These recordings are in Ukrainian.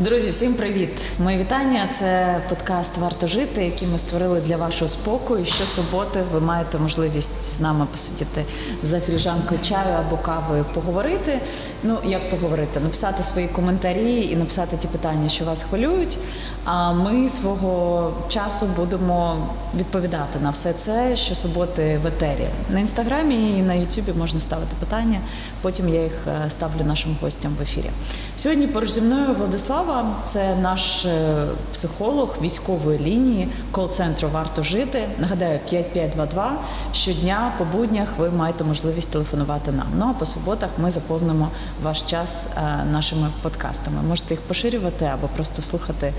Друзі, всім привіт! Мої вітання. Це подкаст Варто жити, який ми створили для вашого спокою. Щосуботи ви маєте можливість з нами посидіти за філіжанкою чаю або кавою, поговорити. Ну як поговорити? Написати свої коментарі і написати ті питання, що вас хвилюють. А ми свого часу будемо відповідати на все це щосуботи в етері. На інстаграмі і на Ютубі можна ставити питання. Потім я їх е, ставлю нашим гостям в ефірі. Сьогодні поруч зі мною Владислава, це наш е, психолог військової лінії кол-центру Варто жити. Нагадаю, 5522. Щодня по буднях ви маєте можливість телефонувати нам. Ну а по суботах ми заповнимо ваш час е, нашими подкастами. Можете їх поширювати або просто слухати,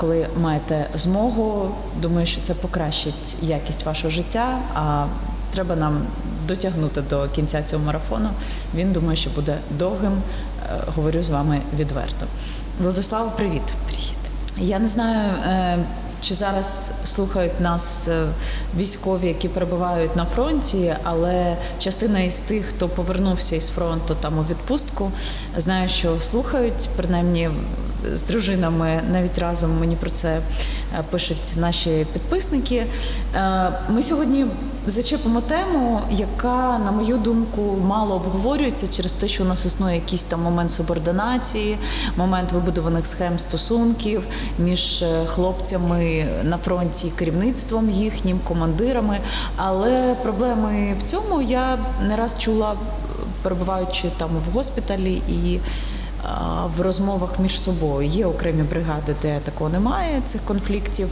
коли маєте змогу. Думаю, що це покращить якість вашого життя. Треба нам дотягнути до кінця цього марафону. Він думаю, що буде довгим. Е, Говорю з вами відверто. Владислава, привіт. Привіт. Я не знаю, е, чи зараз слухають нас е, військові, які перебувають на фронті, але частина із тих, хто повернувся із фронту там у відпустку, знаю, що слухають, принаймні з дружинами навіть разом мені про це пишуть наші підписники. Ми сьогодні зачепимо тему, яка, на мою думку, мало обговорюється через те, що у нас існує якийсь там момент субординації, момент вибудованих схем стосунків між е, хлопцями на фронті, керівництвом їхнім, командирами. Але проблеми в цьому я не раз чула, перебуваючи там в госпіталі і в розмовах між собою. Є окремі бригади, де такого немає, цих конфліктів,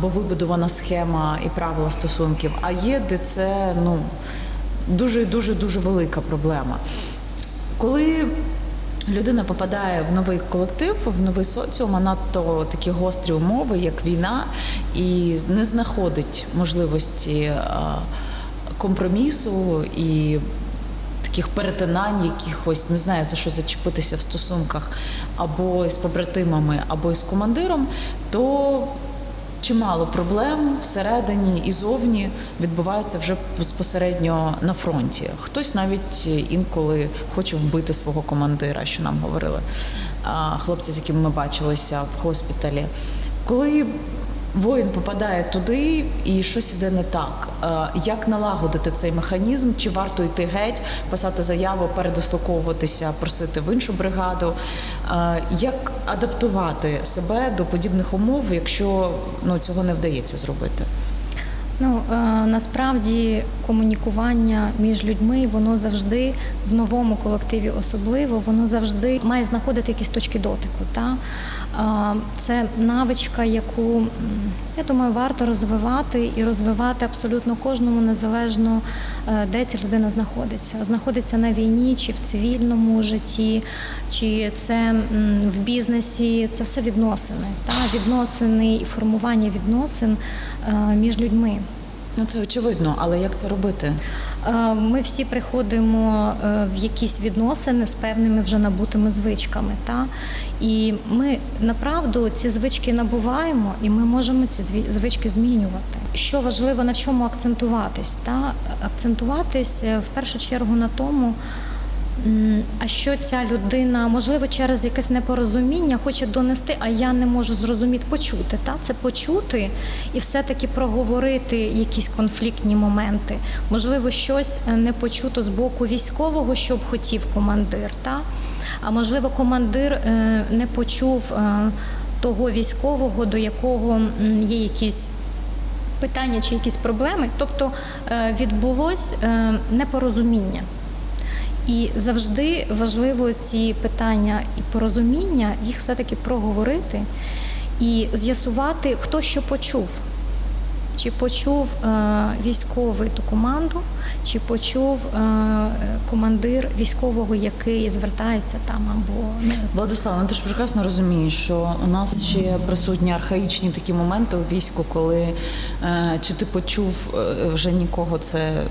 бо вибудована схема і правила стосунків. А є, де це ну дуже дуже дуже велика проблема. Коли людина попадає в новий колектив, в новий соціум, а надто такі гострі умови, як війна, і не знаходить можливості компромісу і таких перетинань, якихось не знаю за що зачепитися в стосунках або з побратимами, або з командиром, то чимало проблем всередині і зовні відбуваються вже безпосередньо на фронті. Хтось навіть інколи хоче вбити свого командира, що нам говорили хлопці, з якими ми бачилися в госпіталі. Коли Воїн попадає туди і щось іде не так. Е, Як налагодити цей механізм? Чи варто йти геть, писати заяву, передослуковуватися, просити в іншу бригаду? Е, Як адаптувати себе до подібних умов, якщо ну цього не вдається зробити? Ну е, насправді комунікування між людьми воно завжди в новому колективі, особливо воно завжди має знаходити якісь точки дотику. Та? Це навичка, яку я думаю, варто розвивати і розвивати абсолютно кожному незалежно е, де ця людина знаходиться. Знаходиться на війні чи в цивільному житті, чи це в бізнесі. Це все відносини. Та? Відносини і формування відносин е, між людьми. Ну це очевидно, але як це робити? Е, Ми всі приходимо е, в якісь відносини з певними вже набутими звичками. Та? І ми направду ці звички набуваємо, і ми можемо ці звички змінювати. Що важливо на чому акцентуватись? Та? Акцентуватись е, в першу чергу на тому. А що ця людина, можливо, через якесь непорозуміння хоче донести, а я не можу зрозуміти, почути. Та? Це почути і все-таки проговорити якісь конфліктні моменти. Можливо, щось е, не почуто з боку військового, що б хотів командир. Та? А можливо, командир е, не почув е, того військового, до якого є якісь питання чи якісь проблеми. Тобто відбулось непорозуміння. І завжди важливо ці питання і порозуміння, їх все-таки проговорити і з'ясувати, хто що почув. Чи почув е, військовий ту команду, чи почув е, командир військового, який звертається там або Владислав, ну ти ж прекрасно розумієш, що у нас ще присутні архаїчні такі моменти у війську, коли е, чи ти почув е, вже нікого це.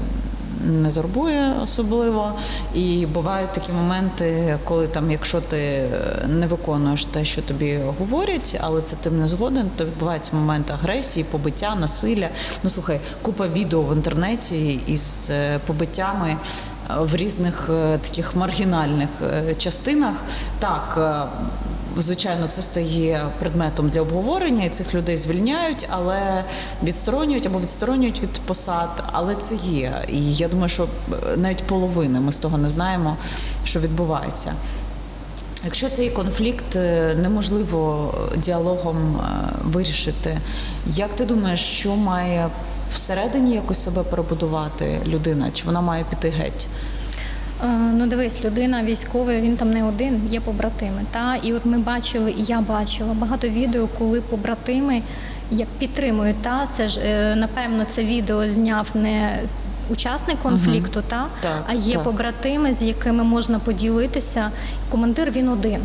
Не турбує особливо, і бувають такі моменти, коли там, якщо ти е, не виконуєш те, що тобі говорять, але це тим не згоден, то відбувається момент агресії, побиття, насилля. Ну слухай, купа відео в інтернеті із е, побиттями в різних е, таких маргінальних е, частинах. Так, е, звичайно, це стає предметом для обговорення, і цих людей звільняють, але відсторонюють або відсторонюють від посад. Але це є. І я думаю, що е, навіть половини ми з того не знаємо, що відбувається. Якщо цей конфлікт е, неможливо діалогом е, вирішити, як ти думаєш, що має всередині якось себе перебудувати людина? Чи вона має піти геть? Е, Ну, дивись, людина військовий, він там не один, є побратими. Та? І от ми бачили, і я бачила багато відео, коли побратими як підтримують. Та? Це ж, е, напевно, це відео зняв не учасник конфлікту, та? Так, а є так. побратими, з якими можна поділитися. Командир він один.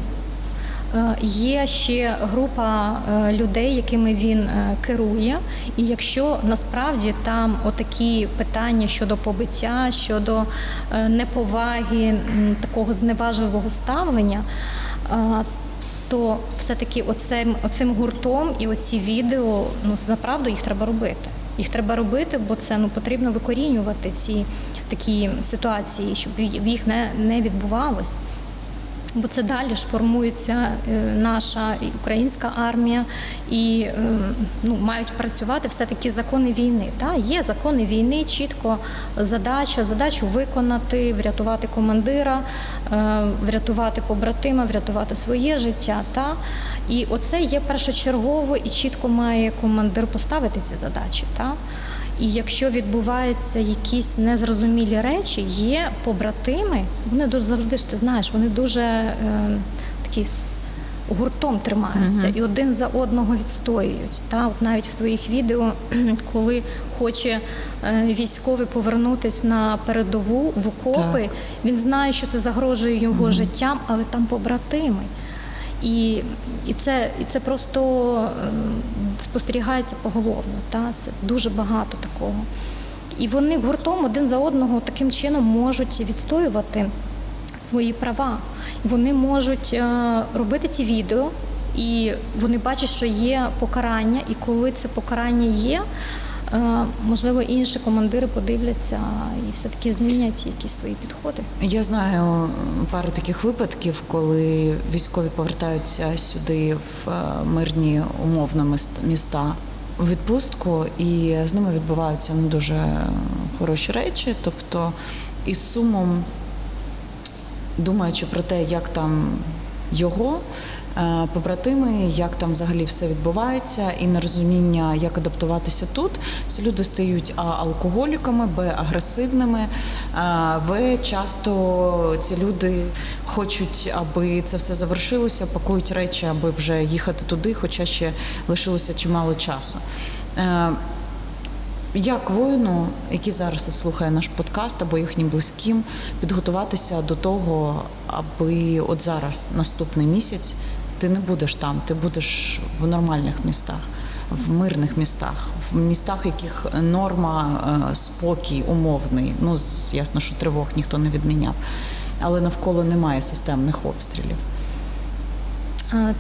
Е, Є ще група е, людей, якими він е, керує, і якщо насправді там отакі питання щодо побиття, щодо неповаги, такого зневажливого ставлення, то все-таки оцим, оцим гуртом і оці відео, ну направду їх треба робити. Їх треба робити, бо це ну потрібно викорінювати ці такі ситуації, щоб їх не, не відбувалось. Бо це далі ж формується е, наша українська армія, і е, ну, мають працювати все-таки закони війни. Та? Є закони війни, чітко задача, задачу виконати, врятувати командира, е, врятувати побратима, врятувати своє життя. Та? І оце є першочергово і чітко має командир поставити ці задачі. Та? І якщо відбуваються якісь незрозумілі речі, є побратими, вони дуже завжди ж ти знаєш, вони дуже е, такі з гуртом тримаються і один за одного відстоюють. Та от навіть в твоїх відео, коли хоче е, військовий повернутися на передову в окопи, Так. він знає, що це загрожує його життям, але там побратими. І, і, це, і це просто е, спостерігається поголовно. Та? Це дуже багато такого. І вони гуртом один за одного таким чином можуть відстоювати свої права. Вони можуть е, робити ці відео, і вони бачать, що є покарання, і коли це покарання є, можливо, інші командири подивляться і все-таки змінять якісь свої підходи. Я знаю пару таких випадків, коли військові повертаються сюди в е, мирні умовно міст- міста в відпустку, і з ними відбуваються не дуже хороші речі. Тобто, із сумом, думаючи про те, як там його. Е, Побратими, як там взагалі все відбувається, і нерозуміння, як адаптуватися тут. Ці люди стають а алкоголіками, б агресивними. а, В часто ці люди хочуть, аби це все завершилося, пакують речі, аби вже їхати туди, хоча ще лишилося чимало часу. Е, як воїну, який зараз слухає наш подкаст або їхнім близьким, підготуватися до того, аби от зараз, наступний місяць, ти не будеш там, ти будеш в нормальних містах, в мирних містах, в містах, в яких норма, е, спокій, умовний. Ну, ясно, що тривог ніхто не відміняв, але навколо немає системних обстрілів.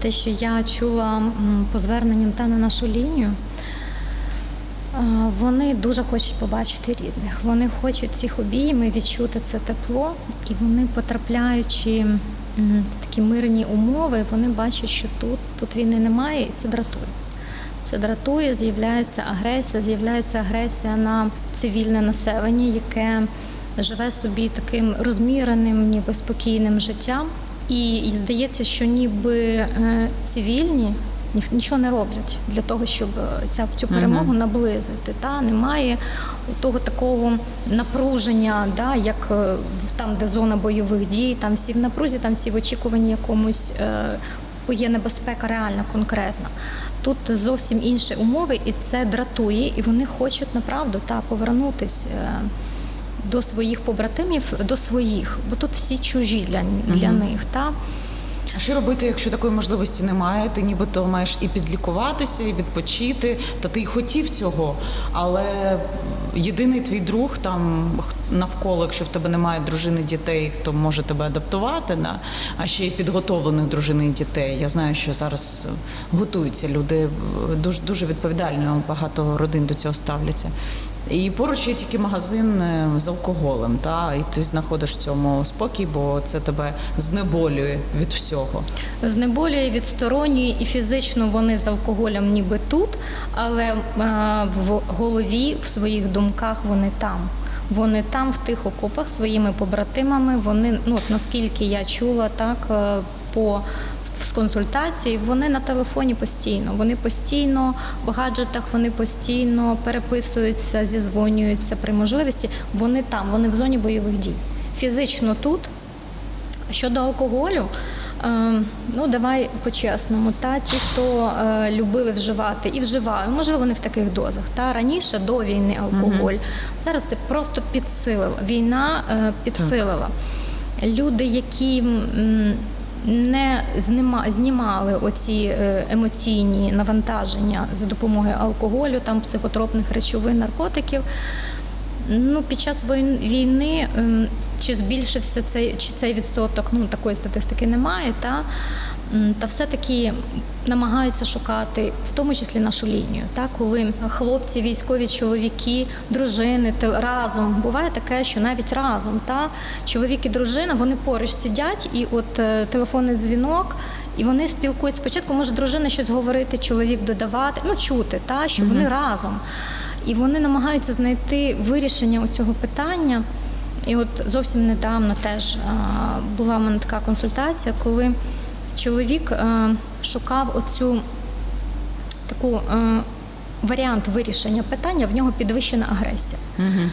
Те, що я чула по зверненням та на нашу лінію, вони дуже хочуть побачити рідних. Вони хочуть цих обійми відчути це тепло, і вони, потрапляючи такі мирні умови, вони бачать, що тут, тут війни немає, і це дратує. Це дратує, з'являється агресія, з'являється агресія на цивільне населення, яке живе собі таким розміреним, ніби спокійним життям. І, і здається, що ніби е, цивільні нічого не роблять для того, щоб е, ця цю перемогу наблизити. Та немає того такого напруження, да, як е, там, де зона бойових дій, там всі в напрузі, там всі в очікуванні якомусь. е, є небезпека реальна, конкретна. Тут зовсім інші умови, і це дратує, і вони хочуть направду та повернутись до своїх побратимів, до своїх, бо тут всі чужі для, для них. Та? А що робити, якщо такої можливості немає? Ти нібито маєш і підлікуватися, і відпочити, та ти й хотів цього. Але єдиний твій друг там навколо, якщо в тебе немає дружини дітей, хто може тебе адаптувати, да? а ще й підготовлених дружини і дітей. Я знаю, що зараз е, готуються люди е, дуже дуже відповідально, багато родин до цього ставляться. І поруч є тільки магазин е, з алкоголем, та і ти знаходиш в цьому спокій, бо це тебе знеболює від всього. Знеболює, від відсторонює і фізично вони з алкоголем ніби тут, але е, в голові, в своїх думках вони там. Вони там, в тих окопах, своїми побратимами. Вони, ну от наскільки я чула, так е, по з консультації, вони на телефоні постійно. Вони постійно в гаджетах, вони постійно переписуються, зізвонюються при можливості. Вони там, вони в зоні бойових дій. Фізично тут. Щодо алкоголю, е, ну давай по-чесному, та ті, хто е, любили вживати і вживали, можливо, не в таких дозах. Та раніше до війни алкоголь. Зараз це просто підсилило. Війна е, підсилила. Люди, які м, не знімали оці е, емоційні навантаження за допомогою алкоголю, там психотропних речовин, наркотиків. Ну, під час війни ем, чи збільшився цей чи цей відсоток? Ну такої статистики немає, та та все-таки намагаються шукати, в тому числі нашу лінію, та коли хлопці, військові чоловіки, дружини те- разом буває таке, що навіть разом, та чоловік і дружина вони поруч сидять, і от е, телефонний дзвінок. І вони спілкуються. Спочатку може дружина щось говорити, чоловік додавати, ну чути, та що вони разом. І вони намагаються знайти вирішення у цього питання. І от зовсім недавно теж була в мене така консультація, коли чоловік шукав оцю таку варіант вирішення питання, в нього підвищена агресія. Угу.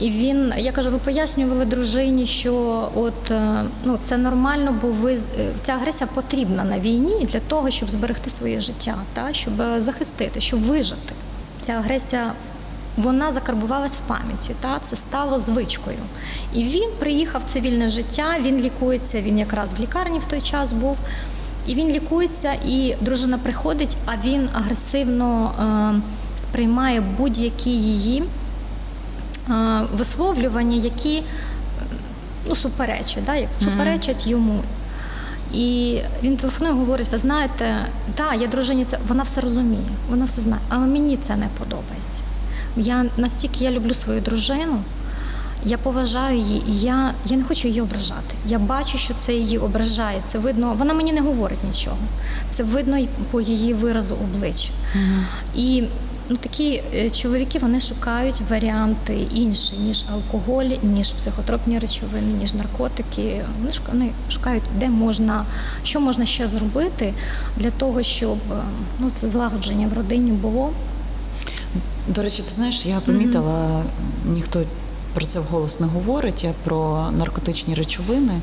І він, я кажу, ви пояснювали дружині, що от е, ну це нормально, бо ви е, ця агресія потрібна на війні для того, щоб зберегти своє життя, та щоб е, захистити, щоб вижити. Ця агресія вона закарбувалась в пам'яті, та це стало звичкою. І він приїхав в цивільне життя, він лікується. Він якраз в лікарні в той час був. І він лікується, і дружина приходить, а він агресивно е, сприймає будь-які її е, висловлювання, які е, ну, суперечать, да, як суперечать йому. І він телефонує, говорить: ви знаєте, да, я дружині це вона все розуміє, вона все знає, але мені це не подобається. Я настільки я люблю свою дружину, я поважаю її, і я, я не хочу її ображати. Я бачу, що це її ображає. Це видно, вона мені не говорить нічого. Це видно по її виразу обличчя. І ну, такі е, чоловіки вони шукають варіанти інші, ніж алкоголь, ніж психотропні речовини, ніж наркотики. Вони шукають, де можна, що можна ще зробити для того, щоб е, ну, це злагодження в родині було. До речі, ти знаєш, я помітила, ніхто про це вголос не говорить, а про наркотичні речовини.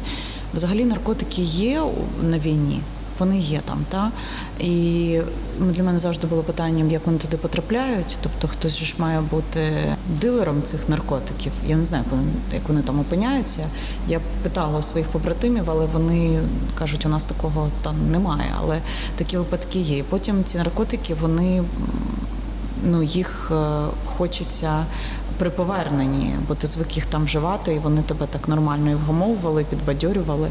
Взагалі наркотики є на війні. Вони є там, та і для мене завжди було питанням, як вони туди потрапляють. Тобто, хтось ж має бути дилером цих наркотиків. Я не знаю, як вони, як вони там опиняються. Я питала у своїх побратимів, але вони кажуть, у нас такого там немає. Але такі випадки є. І потім ці наркотики вони ну, їх е, хочеться при поверненні, бо ти звик їх там вживати, і вони тебе так нормально і вгамовували, підбадьорювали.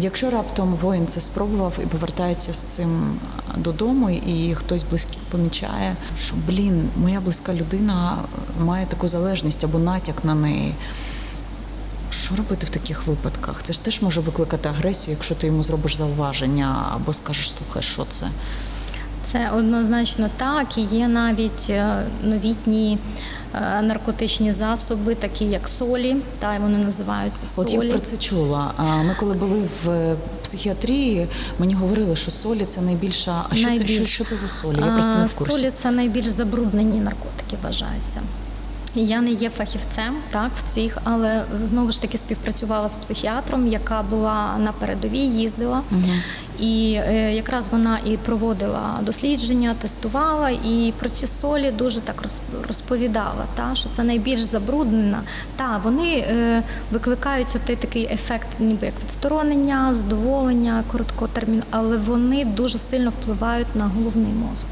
Якщо раптом воїн це спробував і повертається з цим додому, і хтось близький помічає, що блін, моя близька людина має таку залежність або натяк на неї. Що робити в таких випадках? Це ж теж може викликати агресію, якщо ти йому зробиш зауваження або скажеш, слухай, що це? Це однозначно так. І є навіть е, новітні е, наркотичні засоби, такі як солі, та вони називаються солі. От я про це чула. Ми коли були в психіатрії, мені говорили, що солі це найбільша. А що це що, що це за солі? Я просто не в курсі. Солі це найбільш забруднені наркотики вважаються. Я не є фахівцем так в цих, але знову ж таки співпрацювала з психіатром, яка була на передовій, їздила. І е, якраз вона і проводила дослідження, тестувала, і про ці солі дуже так роз- розповідала, та, що це найбільш забруднена. Та, вони е, викликають отий такий ефект, ніби як відсторонення, задоволення, короткотермін, але вони дуже сильно впливають на головний мозок.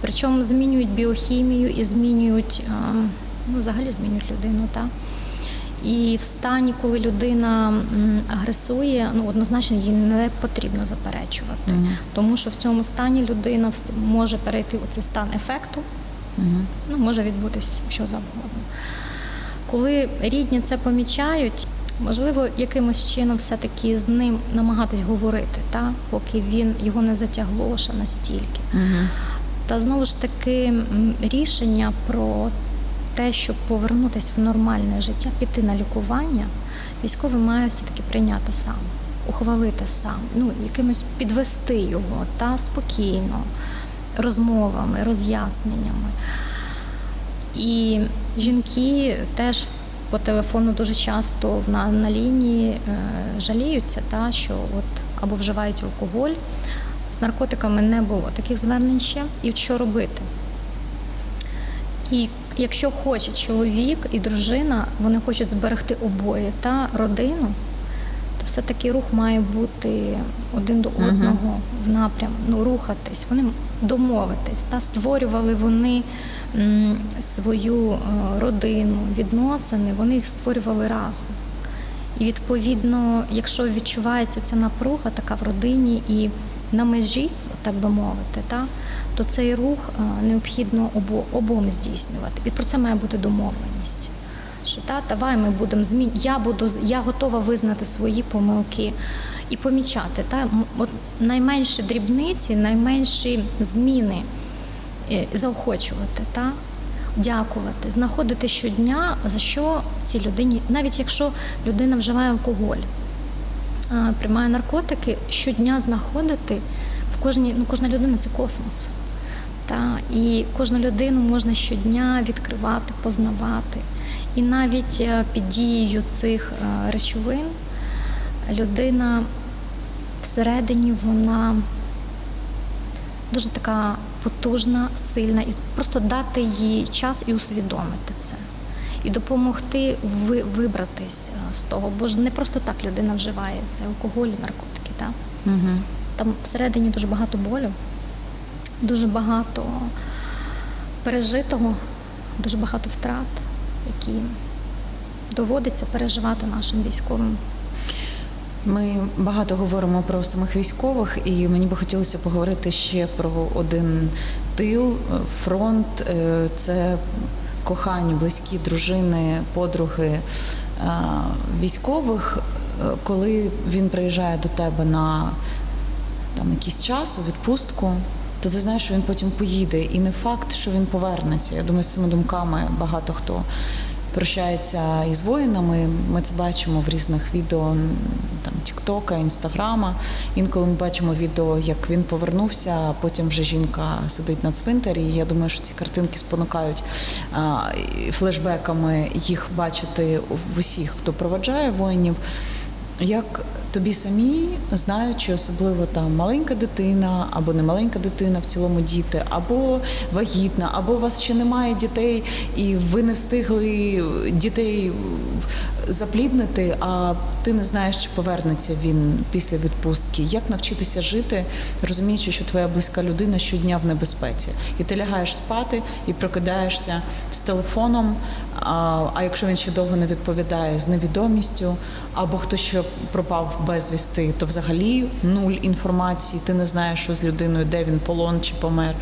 Причому змінюють біохімію і змінюють, е, ну, взагалі змінюють людину. Та? І в стані, коли людина агресує, ну однозначно їй не потрібно заперечувати, Мгм. тому що в цьому стані людина може перейти у цей стан ефекту, Ну, може відбутись що завгодно. Коли рідні це помічають, можливо, якимось чином все-таки з ним намагатись говорити, та? поки він його не затягло ще настільки. Та знову ж таки рішення про те, щоб повернутися в нормальне життя, піти на лікування, військовий має все-таки прийняти сам, ухвалити сам, ну, якимось підвести його та спокійно, розмовами, роз'ясненнями. І жінки теж по телефону дуже часто на, на лінії е, жаліються, та, що от або вживають алкоголь. З наркотиками не було таких звернень ще. І що робити? І якщо хоче чоловік і дружина, вони хочуть зберегти обоє та родину, то все-таки рух має бути один до одного в напрям, ну, рухатись. Вони домовитись, та створювали вони м, свою е, родину, відносини, вони їх створювали разом. І відповідно, якщо відчувається ця напруга така в родині і на межі, так би мовити, та, то цей рух е, необхідно обо, обом здійснювати. І про це має бути домовленість. Що та, давай ми будемо змін. Я буду я готова визнати свої помилки і помічати. Та, от найменші дрібниці, найменші зміни е, заохочувати, та, дякувати, знаходити щодня, за що цій людині, навіть якщо людина вживає алкоголь, приймає наркотики, щодня знаходити в кожній, ну кожна людина це космос. Та, і кожну людину можна щодня відкривати, познавати. І навіть е, під дією цих е, речовин людина всередині вона дуже така потужна, сильна, і просто дати їй час і усвідомити це. І допомогти ви- вибратись е, з того, бо ж не просто так людина вживає це алкоголь, наркотики. Так? Угу. Там всередині дуже багато болю, дуже багато пережитого, дуже багато втрат, які доводиться переживати нашим військовим. Ми багато говоримо про самих військових, і мені би хотілося поговорити ще про один тил, фронт. Е, Це кохані, близькі дружини, подруги е, військових. Е, Коли він приїжджає до тебе на там якийсь час у відпустку, то ти знаєш, що він потім поїде. І не факт, що він повернеться. Я думаю, з цими думками багато хто прощається із воїнами. Ми це бачимо в різних відео там Тіктока, Інстаграма. Інколи ми бачимо відео, як він повернувся, а потім вже жінка сидить на цвинтарі. І я думаю, що ці картинки спонукають флешбеками їх бачити в усіх, хто проведжає воїнів. Як тобі самі, знаючи, особливо там маленька дитина, або не маленька дитина, в цілому діти, або вагітна, або у вас ще немає дітей, і ви не встигли дітей запліднити, а ти не знаєш, чи повернеться він після відпустки. Як навчитися жити, розуміючи, що твоя близька людина щодня в небезпеці, і ти лягаєш спати і прокидаєшся з телефоном. А, якщо він ще довго не відповідає з невідомістю, або хтось ще пропав безвісти, то взагалі нуль інформації, ти не знаєш, що з людиною, де він полон чи помер.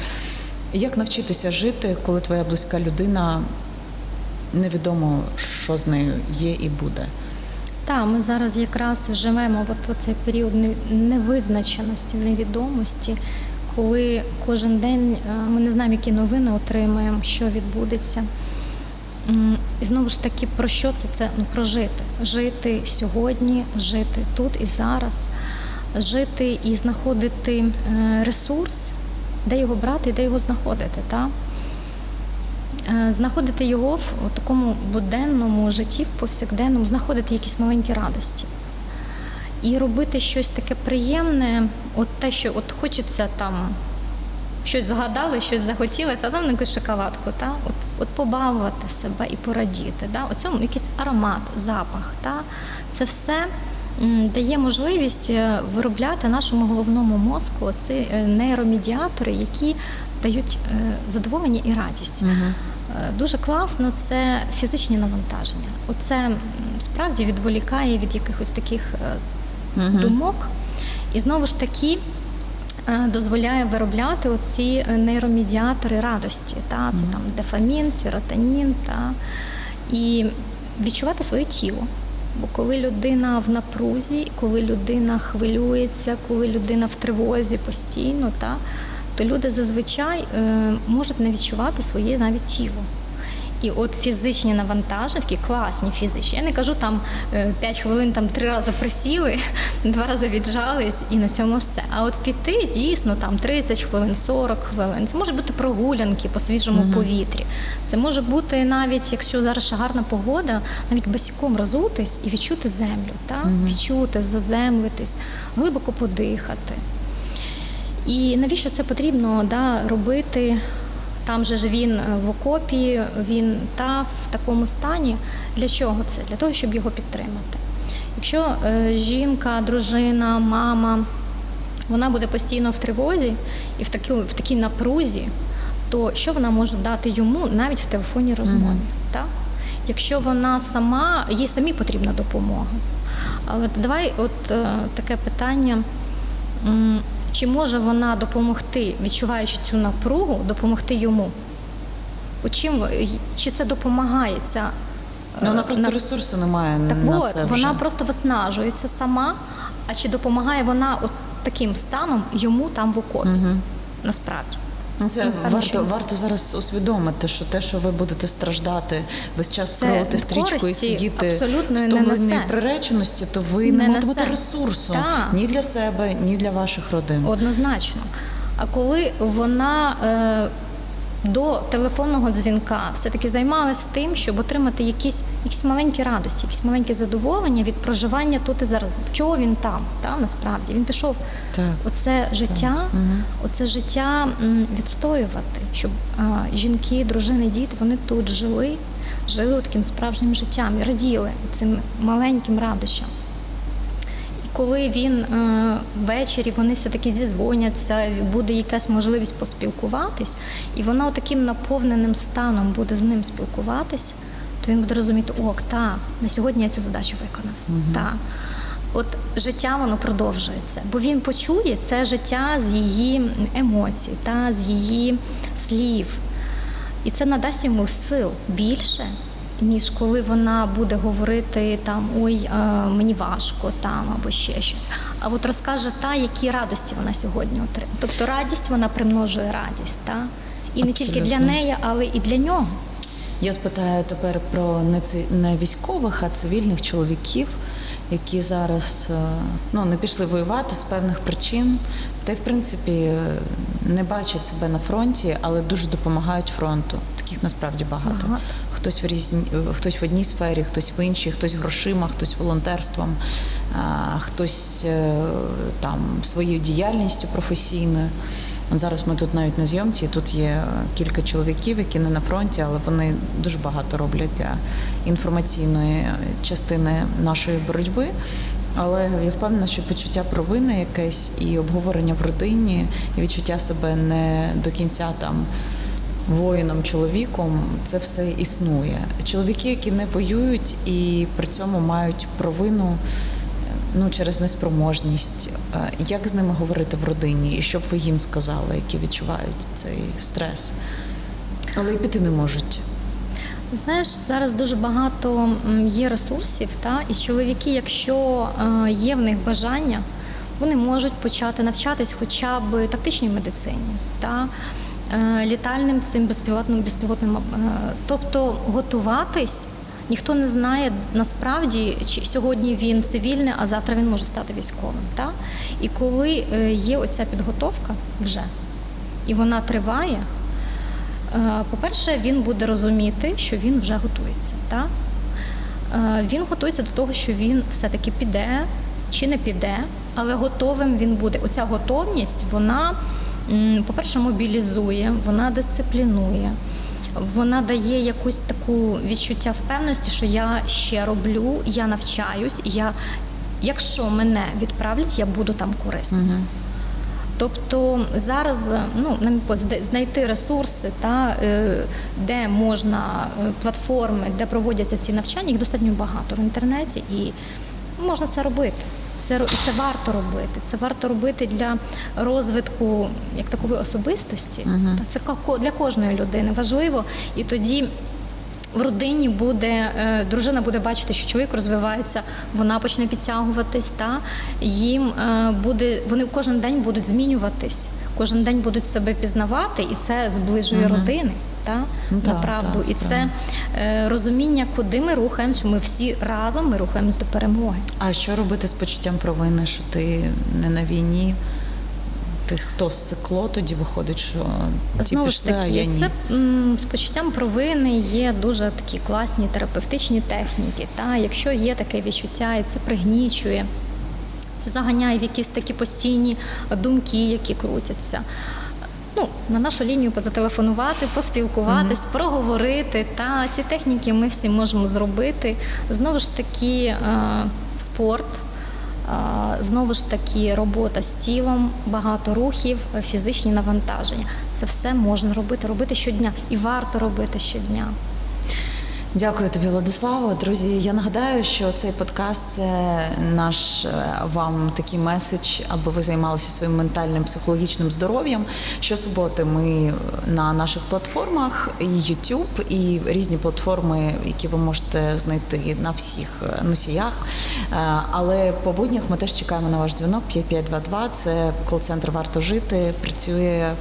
Як навчитися жити, коли твоя близька людина невідомо, що з нею є і буде? Так, ми зараз якраз живемо в цей період невизначеності, невідомості, коли кожен день е, ми не знаємо, які новини отримаємо, що відбудеться. І знову ж таки, про що це? Це ну, про жити. Жити сьогодні, жити тут і зараз, жити і знаходити е, ресурс, де його брати і де його знаходити. Та? Е, Знаходити його в такому буденному житті, в повсякденному, знаходити якісь маленькі радості. І робити щось таке приємне, от те, що от хочеться там щось згадали, щось захотілося, та там якусь шоколадку, та? От, от побавити себе і порадіти. Та? У цьому якийсь аромат, запах. Та? Це все дає можливість е, виробляти нашому головному мозку ці е, нейромедіатори, які дають е, задоволення і радість. Е, Дуже класно це фізичні навантаження. Оце справді відволікає від якихось таких Мгм. думок. І знову ж таки, дозволяє виробляти оці е, нейромедіатори радості. Та? Це там дофамін, серотонін та? і відчувати своє тіло. Бо коли людина в напрузі, коли людина хвилюється, коли людина в тривозі постійно, та, то люди зазвичай е, можуть не відчувати своє навіть тіло. І от фізичні навантаження, такі класні фізичні. Я не кажу там 5 хвилин, там три рази присіли, два рази віджались і на цьому все. А от піти дійсно там 30 хвилин, 40 хвилин. Це може бути прогулянки по свіжому повітрі. Це може бути навіть, якщо зараз ще гарна погода, навіть босиком розутись і відчути землю, так? відчути, заземлитись, глибоко подихати. І навіщо це потрібно да, робити? Там же ж він е, в окопі, він та в такому стані. Для чого це? Для того, щоб його підтримати. Якщо е, жінка, дружина, мама, вона буде постійно в тривозі і в такій, в такій напрузі, то що вона може дати йому навіть в телефонній розмові? Так? Якщо вона сама, їй самі потрібна допомога. Але давай, от е, таке питання. Чи може вона допомогти, відчуваючи цю напругу, допомогти йому? У чим чи це допомагає ця Ну, вона е, просто на- ресурсу немає так на от, це вже. вона просто виснажується сама. А чи допомагає вона от таким станом йому там в окопі? Насправді. Ну, Це варто, варто зараз усвідомити, що те, що ви будете страждати весь час Це скролити стрічку і сидіти в стомленій приреченості, то ви не, Не матимете ресурсу Так. ні для себе, ні для ваших родин. Однозначно. А коли вона е, до телефонного дзвінка все-таки займалась тим, щоб отримати якісь, якісь маленькі радості, якісь маленькі задоволення від проживання тут і зараз. Чого він там? Та, насправді він пішов Так. оце життя, оце життя відстоювати, щоб а, жінки, дружини, діти вони тут жили, жили таким справжнім життям і раділи цим маленьким радощам. Коли він е, ввечері вони все-таки зізвоняться, буде якась можливість поспілкуватись, і вона таким наповненим станом буде з ним спілкуватись, то він буде розуміти, ок, та, на сьогодні я цю задачу виконав. Та. От життя воно продовжується, бо він почує це життя з її емоцій, та, з її слів. І це надасть йому сил більше, ніж коли вона буде говорити там ой, е, мені важко там або ще щось. А от розкаже та, які радості вона сьогодні отримає. Тобто радість вона примножує радість, та? і не тільки для неї, але і для нього. Я спитаю тепер про не ці не військових, а цивільних чоловіків, які зараз е, ну, не пішли воювати з певних причин, та в принципі е, не бачать себе на фронті, але дуже допомагають фронту. Таких насправді багато. Багато. Хтось в різні, хтось в одній сфері, хтось в іншій, хтось грошима, хтось волонтерством, хтось е, там своєю діяльністю професійною. От зараз ми тут навіть на зйомці, тут є кілька чоловіків, які не на фронті, але вони дуже багато роблять для інформаційної частини нашої боротьби. Але я впевнена, що почуття провини якесь і обговорення в родині, і відчуття себе не до кінця там воїном, чоловіком, це все існує. Чоловіки, які не воюють і при цьому мають провину ну, через неспроможність. Е, Як з ними говорити в родині, і що б ви їм сказали, які відчувають цей стрес? Але й піти не можуть. Знаєш, зараз дуже багато є ресурсів, та і чоловіки, якщо е, є в них бажання, вони можуть почати навчатись хоча б тактичній медицині та е, літальним цим безпілотним безпілотним. е, Тобто готуватись. Ніхто не знає насправді, чи сьогодні він цивільний, а завтра він може стати військовим. Та? І коли е, є оця підготовка вже, і вона триває, Е, По-перше, він буде розуміти, що він вже готується. Так? Е, Він готується до того, що він все-таки піде чи не піде, але готовим він буде. Оця готовність, вона, по-перше, мобілізує, вона дисциплінує, вона дає якусь таку відчуття впевненості, що я ще роблю, я навчаюсь, я, якщо мене відправлять, я буду там корисним. Тобто зараз, ну на мій погляд, знайти ресурси, та е, де можна е, платформи, де проводяться ці навчання, їх достатньо багато в інтернеті, і можна це робити. Це і це варто робити. Це варто робити для розвитку як такової особистості. Та це для кожної людини важливо. І тоді в родині буде е, дружина буде бачити, що чоловік розвивається, вона почне підтягуватись, та їм е, буде вони кожен день будуть змінюватись, кожен день будуть себе пізнавати, і це зближує родини. Та Ну, так, направду, так, і це е, розуміння, куди ми рухаємося, що ми всі разом ми рухаємось до перемоги. А що робити з почуттям провини, що ти не на війні? Ти хто сцикло тоді виходить, що ці Знову ж пішли, а я ні. це з почуттям провини є дуже такі класні терапевтичні техніки. Та якщо є таке відчуття, і це пригнічує, це заганяє в якісь такі постійні думки, які крутяться. Ну, на нашу лінію позателефонувати, поспілкуватись, проговорити. Та ці техніки ми всі можемо зробити. Знову ж таки, е, спорт. Знову ж таки, робота з тілом, багато рухів, фізичні навантаження. Це все можна робити, робити щодня і варто робити щодня. Дякую тобі, Владиславо. Друзі, я нагадаю, що цей подкаст це наш е, вам такий меседж, аби ви займалися своїм ментальним психологічним здоров'ям. Щосуботи ми на наших платформах і YouTube, і різні платформи, які ви можете знайти на всіх е, носіях. Е, Але по буднях ми теж чекаємо на ваш дзвінок 5522. Це кол-центр варто жити. Працює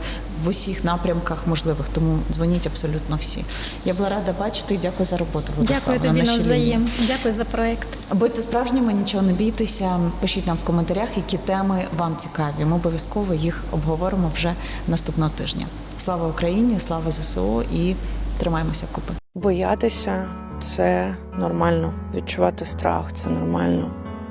в усіх напрямках можливих, тому дзвоніть абсолютно всі. Я була рада бачити і дякую за роботу. Владислава, Дякую тобі навзаєм. Дякую за проект. Будьте справжніми, нічого не бійтеся. Пишіть нам в коментарях, які теми вам цікаві. Ми обов'язково їх обговоримо вже наступного тижня. Слава Україні, слава ЗСУ і тримаємося купи. Боятися це нормально. Відчувати страх це нормально.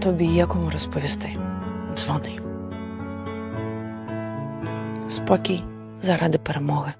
Тобі є кому розповісти. Дзвони. Спокій заради перемоги.